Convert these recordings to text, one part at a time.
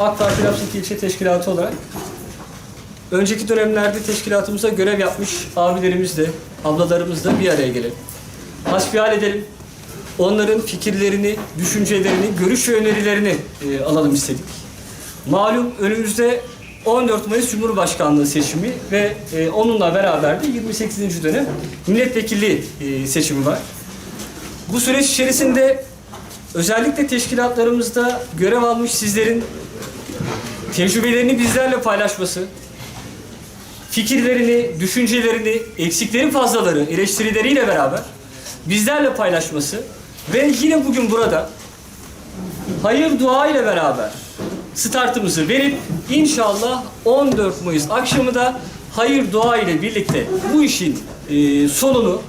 AK Parti Lapsik İlçe Teşkilatı olarak önceki dönemlerde teşkilatımıza görev yapmış abilerimiz de, ablalarımız da bir araya gelelim. Hasbihal edelim. Onların fikirlerini, düşüncelerini, görüş ve önerilerini e, alalım istedik. Malum önümüzde 14 Mayıs Cumhurbaşkanlığı seçimi ve e, onunla beraber de 28. dönem milletvekilliği e, seçimi var. Bu süreç içerisinde özellikle teşkilatlarımızda görev almış sizlerin tecrübelerini bizlerle paylaşması, fikirlerini, düşüncelerini, eksiklerin fazlaları, eleştirileriyle beraber bizlerle paylaşması ve yine bugün burada hayır dua ile beraber startımızı verip inşallah 14 Mayıs akşamı da hayır dua ile birlikte bu işin e, sonunu,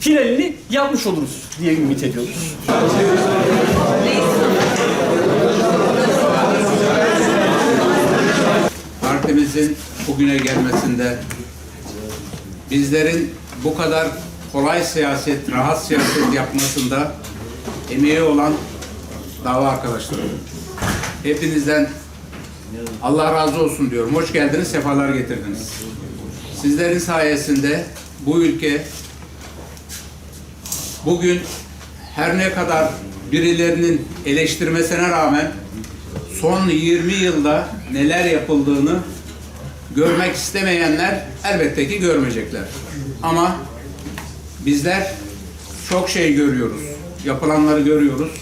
finalini yapmış oluruz diye ümit ediyoruz. Partimizin bugüne gelmesinde bizlerin bu kadar kolay siyaset, rahat siyaset yapmasında emeği olan dava arkadaşlarım. Hepinizden Allah razı olsun diyorum. Hoş geldiniz, sefalar getirdiniz. Sizlerin sayesinde bu ülke bugün her ne kadar birilerinin eleştirmesine rağmen son 20 yılda neler yapıldığını görmek istemeyenler elbette ki görmeyecekler. Ama bizler çok şey görüyoruz. Yapılanları görüyoruz.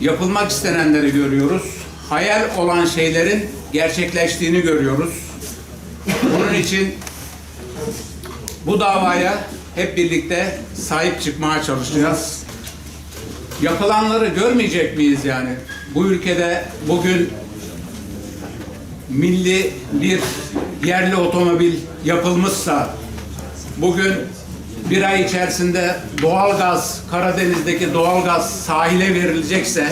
Yapılmak istenenleri görüyoruz. Hayal olan şeylerin gerçekleştiğini görüyoruz. Bunun için bu davaya hep birlikte sahip çıkmaya çalışacağız. Yapılanları görmeyecek miyiz yani? Bu ülkede bugün milli bir yerli otomobil yapılmışsa bugün bir ay içerisinde doğalgaz, Karadeniz'deki doğalgaz sahile verilecekse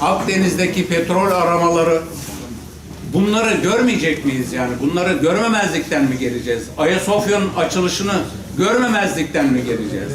Akdeniz'deki petrol aramaları bunları görmeyecek miyiz yani? Bunları görmemezlikten mi geleceğiz? Ayasofya'nın açılışını görmemezlikten mi geleceğiz?